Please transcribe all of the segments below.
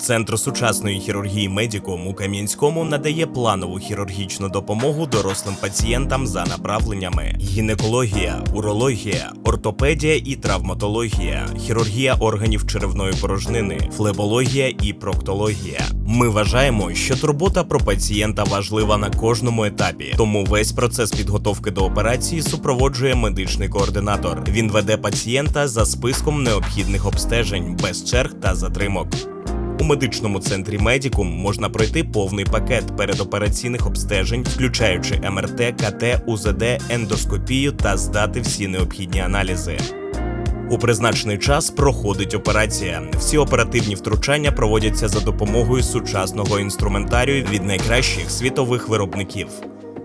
Центр сучасної хірургії Медікум у Кам'янському надає планову хірургічну допомогу дорослим пацієнтам за направленнями: гінекологія, урологія, ортопедія і травматологія, хірургія органів черевної порожнини, флебологія і проктологія. Ми вважаємо, що турбота про пацієнта важлива на кожному етапі, тому весь процес підготовки до операції супроводжує медичний координатор. Він веде пацієнта за списком необхідних обстежень без черг та затримок. Медичному центрі Медікум можна пройти повний пакет передопераційних обстежень, включаючи МРТ, КТ, УЗД, ендоскопію та здати всі необхідні аналізи. У призначений час проходить операція. Всі оперативні втручання проводяться за допомогою сучасного інструментарію від найкращих світових виробників.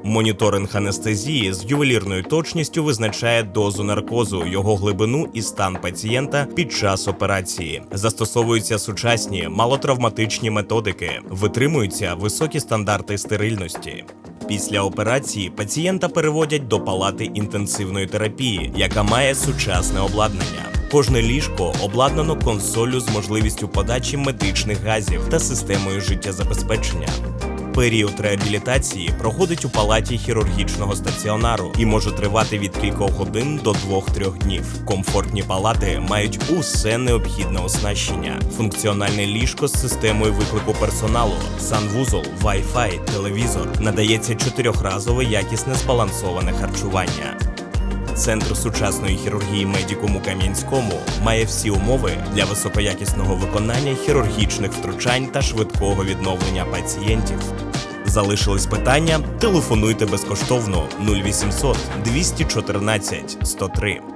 Моніторинг анестезії з ювелірною точністю визначає дозу наркозу, його глибину і стан пацієнта під час операції. Застосовуються сучасні малотравматичні методики, витримуються високі стандарти стерильності. Після операції пацієнта переводять до палати інтенсивної терапії, яка має сучасне обладнання. Кожне ліжко обладнано консолью з можливістю подачі медичних газів та системою життєзабезпечення. Період реабілітації проходить у палаті хірургічного стаціонару і може тривати від кількох годин до 2-3 днів. Комфортні палати мають усе необхідне оснащення: функціональне ліжко з системою виклику персоналу, санвузол, Wi-Fi, телевізор, надається чотирьохразове якісне збалансоване харчування. Центр сучасної хірургії Медікум у Кам'янському має всі умови для високоякісного виконання хірургічних втручань та швидкого відновлення пацієнтів. Залишились питання? Телефонуйте безкоштовно 0800 214 103.